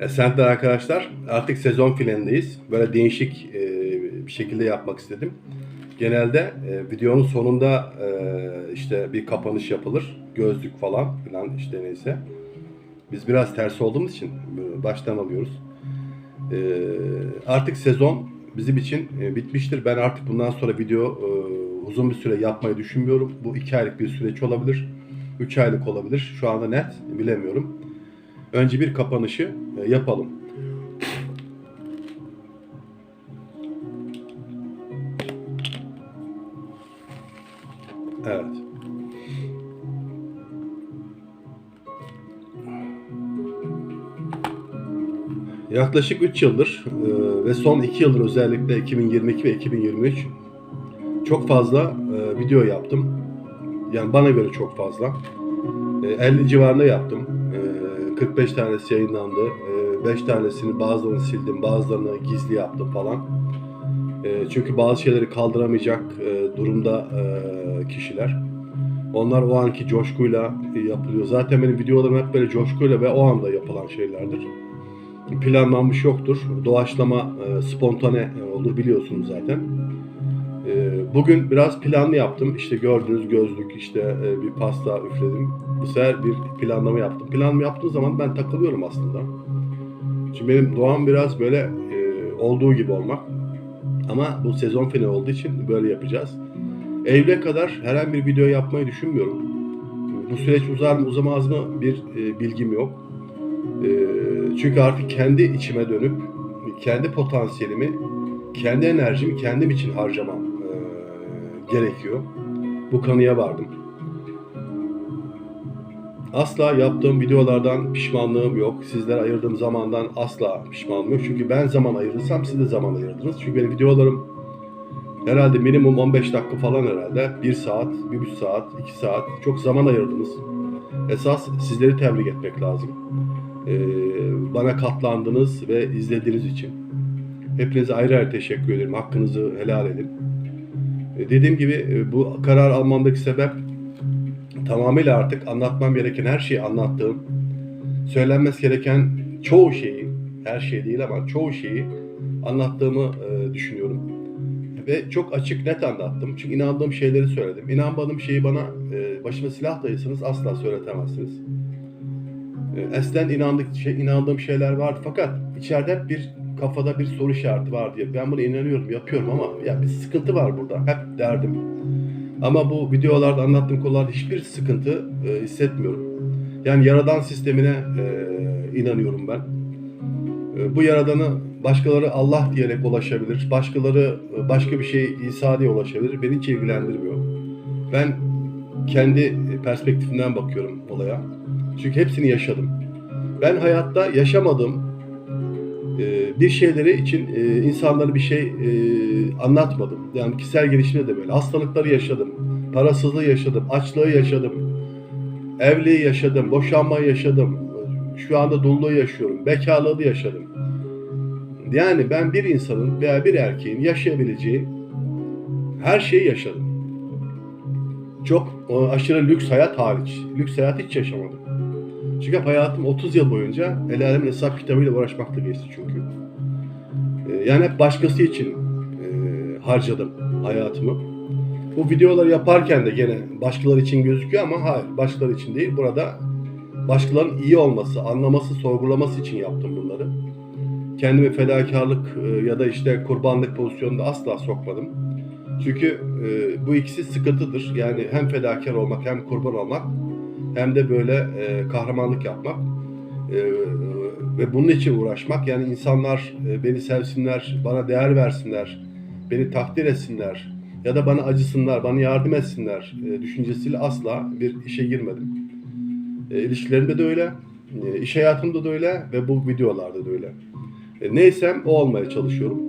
Esenler arkadaşlar artık sezon filanındayız. Böyle değişik e, bir şekilde yapmak istedim. Genelde e, videonun sonunda e, işte bir kapanış yapılır. Gözlük falan filan işte neyse. Biz biraz ters olduğumuz için baştan alıyoruz. E, artık sezon bizim için e, bitmiştir. Ben artık bundan sonra video e, uzun bir süre yapmayı düşünmüyorum. Bu iki aylık bir süreç olabilir. Üç aylık olabilir. Şu anda net bilemiyorum. Önce bir kapanışı e, yapalım. Evet. Yaklaşık 3 yıldır e, ve son 2 yıldır özellikle 2022 ve 2023 çok fazla e, video yaptım. Yani bana göre çok fazla. E, 50 civarında yaptım. E, 45 tanesi yayınlandı. E, 5 tanesini bazılarını sildim, bazılarını gizli yaptım falan. E, çünkü bazı şeyleri kaldıramayacak e, durumda e, kişiler. Onlar o anki coşkuyla e, yapılıyor. Zaten benim videolarım hep böyle coşkuyla ve o anda yapılan şeylerdir. Planlanmış yoktur. Doğaçlama, spontane olur biliyorsunuz zaten. Bugün biraz planlı yaptım. İşte gördüğünüz gözlük, işte e, bir pasta üfledim. Bu sefer bir planlama yaptım. Planlama yaptığım zaman ben takılıyorum aslında. Şimdi benim doğam biraz böyle e, olduğu gibi olmak. Ama bu sezon finali olduğu için böyle yapacağız. Eylül'e kadar herhangi bir video yapmayı düşünmüyorum. Bu süreç uzar mı uzamaz mı bir e, bilgim yok. E, çünkü artık kendi içime dönüp kendi potansiyelimi, kendi enerjimi kendim için harcamam gerekiyor. Bu kanıya vardım. Asla yaptığım videolardan pişmanlığım yok. Sizlere ayırdığım zamandan asla pişmanlığım yok. Çünkü ben zaman ayırırsam siz de zaman ayırdınız. Çünkü benim videolarım herhalde minimum 15 dakika falan herhalde. 1 saat, 1,5 saat, 2 saat. Çok zaman ayırdınız. Esas sizleri tebrik etmek lazım. Ee, bana katlandınız ve izlediğiniz için. Hepinize ayrı ayrı teşekkür ederim. Hakkınızı helal edin. Ee, dediğim gibi e, bu karar almamdaki sebep tamamıyla artık anlatmam gereken her şeyi anlattığım, söylenmesi gereken çoğu şeyi, her şey değil ama çoğu şeyi anlattığımı e, düşünüyorum. Ve çok açık net anlattım. Çünkü inandığım şeyleri söyledim. İnanmadığım şeyi bana e, başıma silah dayısanız asla söyletemezsiniz. E, inandık, şey, inandığım şeyler vardı fakat içeride bir kafada bir soru işareti var diye. Ben buna inanıyorum, yapıyorum ama ya bir sıkıntı var burada. Hep derdim. Ama bu videolarda anlattığım konularda hiçbir sıkıntı e, hissetmiyorum. Yani yaradan sistemine e, inanıyorum ben. E, bu yaradanı başkaları Allah diyerek ulaşabilir. Başkaları e, başka bir şey İsa diye ulaşabilir. Beni hiç ilgilendirmiyor. Ben kendi perspektifimden bakıyorum olaya. Çünkü hepsini yaşadım. Ben hayatta yaşamadığım e, bir şeyleri için e, insanlara bir şey e, anlatmadım. Yani kişisel gelişimde de böyle. Hastalıkları yaşadım, parasızlığı yaşadım, açlığı yaşadım, evliliği yaşadım, boşanmayı yaşadım. Şu anda dulluğu yaşıyorum, bekarlığı yaşadım. Yani ben bir insanın veya bir erkeğin yaşayabileceği her şeyi yaşadım. Çok o, aşırı lüks hayat hariç. Lüks hayat hiç yaşamadım. Çünkü hayatım 30 yıl boyunca el alemin hesap kitabıyla uğraşmakla geçti çünkü. Ee, yani hep başkası için e, harcadım hayatımı. Bu videoları yaparken de gene başkaları için gözüküyor ama hayır başkaları için değil. Burada başkalarının iyi olması, anlaması, sorgulaması için yaptım bunları. Kendimi fedakarlık e, ya da işte kurbanlık pozisyonunda asla sokmadım. Çünkü e, bu ikisi sıkıntıdır. Yani hem fedakar olmak hem kurban olmak hem de böyle kahramanlık yapmak ve bunun için uğraşmak. Yani insanlar e, beni sevsinler, bana değer versinler, beni takdir etsinler ya da bana acısınlar, bana yardım etsinler e, düşüncesiyle asla bir işe girmedim. E, ilişkilerimde de öyle, iş hayatımda da öyle ve bu videolarda da öyle. Neysem o olmaya çalışıyorum.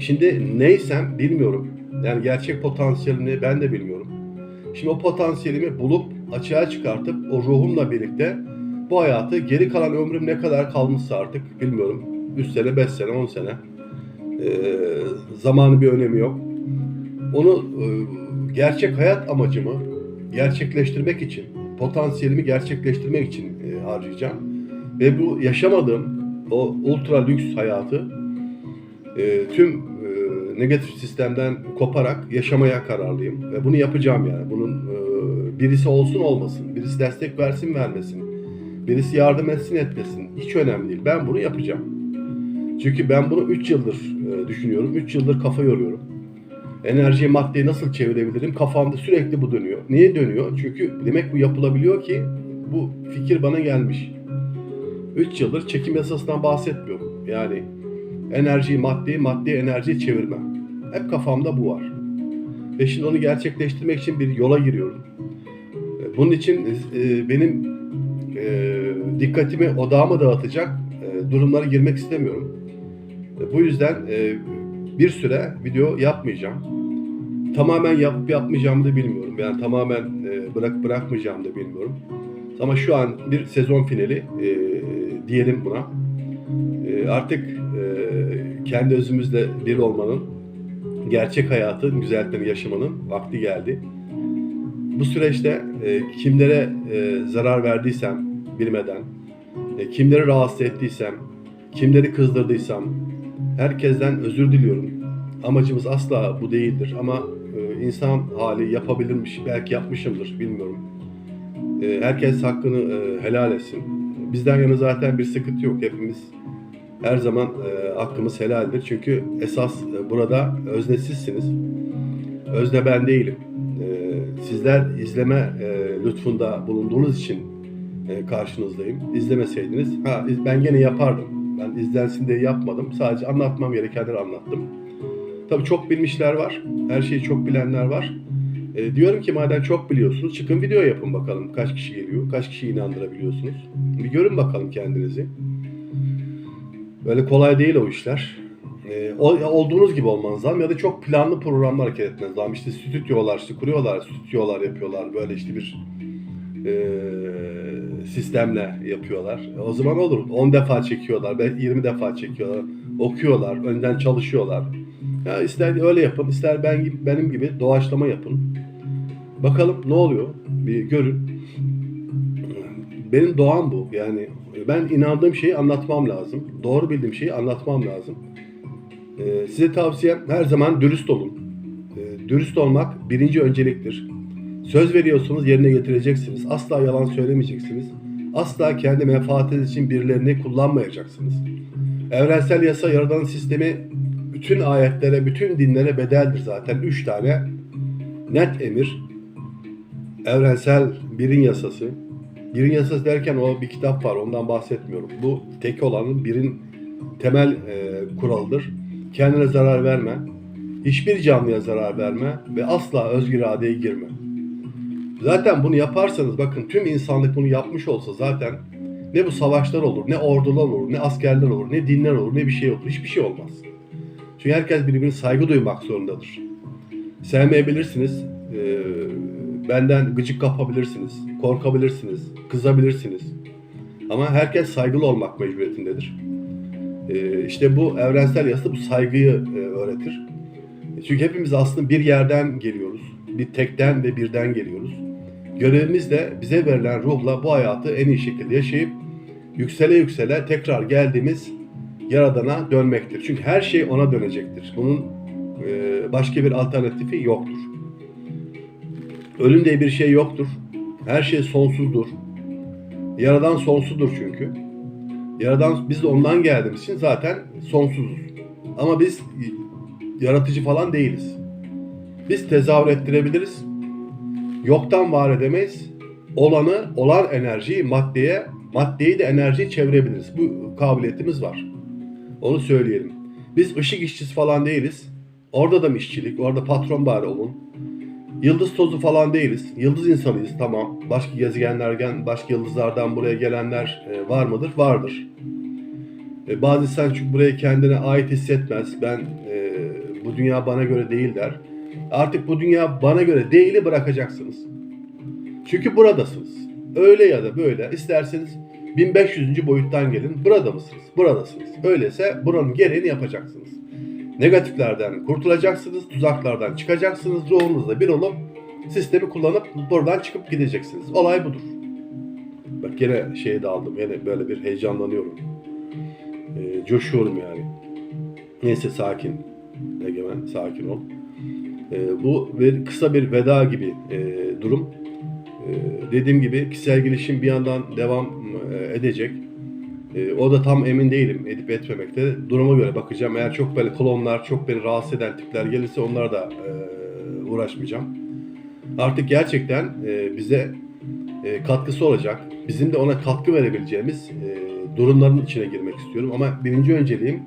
Şimdi neysem bilmiyorum. Yani gerçek potansiyelini ben de bilmiyorum. Şimdi o potansiyelimi bulup açığa çıkartıp o ruhumla birlikte bu hayatı geri kalan ömrüm ne kadar kalmışsa artık bilmiyorum. 3 sene, 5 sene, 10 sene. Ee, zamanı bir önemi yok. Onu e, gerçek hayat amacımı gerçekleştirmek için, potansiyelimi gerçekleştirmek için e, harcayacağım. Ve bu yaşamadığım o ultra lüks hayatı e, tüm e, negatif sistemden koparak yaşamaya kararlıyım. Ve bunu yapacağım yani. Bunun e, birisi olsun olmasın, birisi destek versin vermesin, birisi yardım etsin etmesin. Hiç önemli değil. Ben bunu yapacağım. Çünkü ben bunu 3 yıldır e, düşünüyorum. 3 yıldır kafa yoruyorum. Enerjiyi maddeye nasıl çevirebilirim? Kafamda sürekli bu dönüyor. Niye dönüyor? Çünkü demek bu yapılabiliyor ki bu fikir bana gelmiş. 3 yıldır çekim yasasından bahsetmiyorum. Yani enerjiyi maddeye, maddeyi enerjiye çevirme. Hep kafamda bu var. Ve şimdi onu gerçekleştirmek için bir yola giriyorum. E, Bunun için e, benim dikkatimi, odağımı dağıtacak e, durumlara girmek istemiyorum. E, Bu yüzden e, bir süre video yapmayacağım. Tamamen yapıp yapmayacağımı da bilmiyorum. Yani tamamen e, bırak bırakmayacağımı da bilmiyorum. Ama şu an bir sezon finali e, diyelim buna. E, artık e, kendi özümüzle bir olmanın, gerçek hayatın güzelliklerini yaşamanın vakti geldi. Bu süreçte e, kimlere e, zarar verdiysem bilmeden, e, kimleri rahatsız ettiysem, kimleri kızdırdıysam herkesten özür diliyorum. Amacımız asla bu değildir ama e, insan hali yapabilirmiş, belki yapmışımdır bilmiyorum. E, herkes hakkını e, helal etsin. Bizden yana zaten bir sıkıntı yok. Hepimiz her zaman e, hakkımız helaldir. Çünkü esas e, burada özne sizsiniz. Özne ben değilim. E, sizler izleme e, lütfunda bulunduğunuz için e, karşınızdayım. İzlemeseydiniz, ha ben gene yapardım. Ben izlensin diye yapmadım. Sadece anlatmam gerekenleri anlattım. Tabii çok bilmişler var. Her şeyi çok bilenler var. E, diyorum ki madem çok biliyorsunuz çıkın video yapın bakalım. Kaç kişi geliyor, kaç kişi inandırabiliyorsunuz. Bir görün bakalım kendinizi. Böyle kolay değil o işler. E, olduğunuz gibi olmanız lazım ya da çok planlı programlar hareket etmeniz lazım. İşte stüdyolar işte kuruyorlar, stüdyolar yapıyorlar. Böyle işte bir e, sistemle yapıyorlar. O zaman olur. 10 defa çekiyorlar, belki 20 defa çekiyorlar. Okuyorlar, önden çalışıyorlar. Ya ister öyle yapın, ister ben benim gibi doğaçlama yapın. Bakalım ne oluyor? Bir görün. Benim doğam bu. Yani ben inandığım şeyi anlatmam lazım. Doğru bildiğim şeyi anlatmam lazım. Ee, size tavsiyem her zaman dürüst olun. Ee, dürüst olmak birinci önceliktir. Söz veriyorsunuz yerine getireceksiniz. Asla yalan söylemeyeceksiniz. Asla kendi menfaatiniz için birilerini kullanmayacaksınız. Evrensel yasa yaradan sistemi bütün ayetlere, bütün dinlere bedeldir zaten. Üç tane net emir. Evrensel birin yasası. Birin yasası derken o bir kitap var ondan bahsetmiyorum. Bu tek olanın birin temel e, kuralıdır. Kendine zarar verme. Hiçbir canlıya zarar verme ve asla özgür iradeye girme. Zaten bunu yaparsanız bakın tüm insanlık bunu yapmış olsa zaten ne bu savaşlar olur, ne ordular olur, ne askerler olur, ne dinler olur, ne bir şey olur. Hiçbir şey olmaz. Çünkü herkes birbirine saygı duymak zorundadır. Sevmeyebilirsiniz, e, benden gıcık kapabilirsiniz, korkabilirsiniz, kızabilirsiniz. Ama herkes saygılı olmak mecburiyetindedir. E, işte bu evrensel yasa bu saygıyı e, öğretir. Çünkü hepimiz aslında bir yerden geliyoruz. Bir tekten ve birden geliyoruz. Görevimiz de bize verilen ruhla bu hayatı en iyi şekilde yaşayıp yüksele yüksele tekrar geldiğimiz Yaradan'a dönmektir. Çünkü her şey ona dönecektir. Bunun e, başka bir alternatifi yoktur. Ölüm diye bir şey yoktur. Her şey sonsuzdur. Yaradan sonsuzdur çünkü. Yaradan biz de ondan geldiğimiz için zaten sonsuzuz. Ama biz yaratıcı falan değiliz. Biz tezahür ettirebiliriz. Yoktan var edemeyiz. Olanı, olan enerjiyi maddeye, maddeyi de enerjiye çevirebiliriz. Bu kabiliyetimiz var. Onu söyleyelim. Biz ışık işçisi falan değiliz. Orada da mı işçilik? Orada patron bari olun. Yıldız tozu falan değiliz. Yıldız insanıyız tamam. Başka gezegenlerden, başka yıldızlardan buraya gelenler e, var mıdır? Vardır. E, bazı insan çünkü buraya kendine ait hissetmez. Ben e, bu dünya bana göre değil der. Artık bu dünya bana göre değili bırakacaksınız. Çünkü buradasınız. Öyle ya da böyle. İsterseniz 1500. boyuttan gelin. Burada mısınız? Buradasınız. Öyleyse buranın gereğini yapacaksınız. Negatiflerden kurtulacaksınız. Tuzaklardan çıkacaksınız. Ruhunuzla bir olup sistemi kullanıp buradan çıkıp gideceksiniz. Olay budur. Bak yine şeye daldım. Yine böyle bir heyecanlanıyorum. E, coşuyorum yani. Neyse sakin. Egemen sakin ol. E, bu bir kısa bir veda gibi e, durum. E, dediğim gibi kişisel gelişim bir yandan devam e, edecek. E, o da tam emin değilim edip etmemekte. Duruma göre bakacağım. Eğer çok böyle klonlar, çok beni rahatsız eden tipler gelirse onlara da e, uğraşmayacağım. Artık gerçekten e, bize e, katkısı olacak. Bizim de ona katkı verebileceğimiz e, durumların içine girmek istiyorum. Ama birinci önceliğim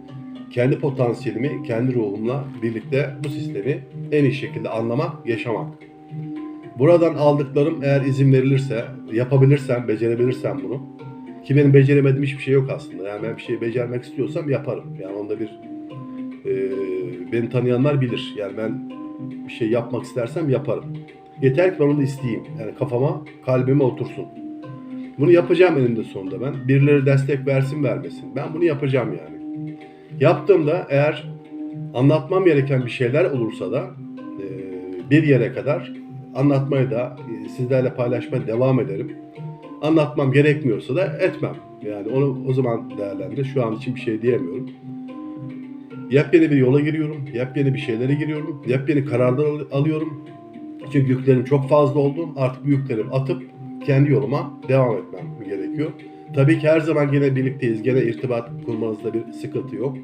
kendi potansiyelimi, kendi ruhumla birlikte bu sistemi en iyi şekilde anlamak, yaşamak. Buradan aldıklarım eğer izin verilirse, yapabilirsem, becerebilirsem bunu. Ki benim beceremediğim hiçbir şey yok aslında. Yani ben bir şeyi becermek istiyorsam yaparım. Yani onda bir e, beni tanıyanlar bilir. Yani ben bir şey yapmak istersem yaparım. Yeter ki ben onu isteyeyim. Yani kafama, kalbime otursun. Bunu yapacağım eninde sonunda ben. Birileri destek versin vermesin. Ben bunu yapacağım yani. Yaptığımda eğer anlatmam gereken bir şeyler olursa da e, bir yere kadar anlatmaya da e, sizlerle paylaşmaya devam ederim. Anlatmam gerekmiyorsa da etmem. Yani onu o zaman değerlendir. Şu an için bir şey diyemiyorum. Yepyeni bir yola giriyorum. Yepyeni bir şeylere giriyorum. Yepyeni kararlar al- alıyorum. Çünkü yüklerim çok fazla oldu. Artık bu yüklerimi atıp kendi yoluma devam etmem gerekiyor. Tabii ki her zaman gene birlikteyiz. Gene irtibat kurmanızda bir sıkıntı yok.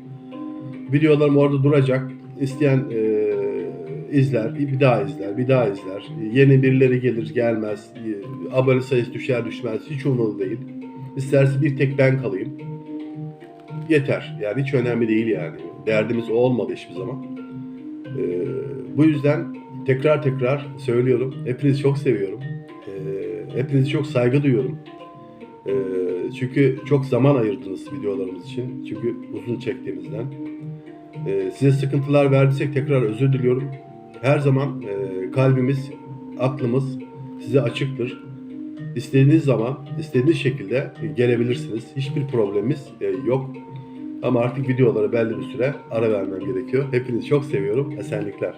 Videolarım orada duracak. İsteyen e, izler, bir daha izler, bir daha izler. Yeni birileri gelir, gelmez. E, Abone sayısı düşer, düşmez. Hiç umurumda değil. İsterse bir tek ben kalayım. Yeter. Yani hiç önemli değil yani. Derdimiz o olmadı hiçbir zaman. E, bu yüzden tekrar tekrar söylüyorum. Hepinizi çok seviyorum. E, hepinizi çok saygı duyuyorum. E, çünkü çok zaman ayırdınız videolarımız için. Çünkü uzun çektiğimizden. E, size sıkıntılar verdiysek tekrar özür diliyorum. Her zaman e, kalbimiz, aklımız size açıktır. İstediğiniz zaman, istediğiniz şekilde gelebilirsiniz. Hiçbir problemimiz e, yok. Ama artık videolara belli bir süre ara vermem gerekiyor. Hepinizi çok seviyorum. Esenlikler.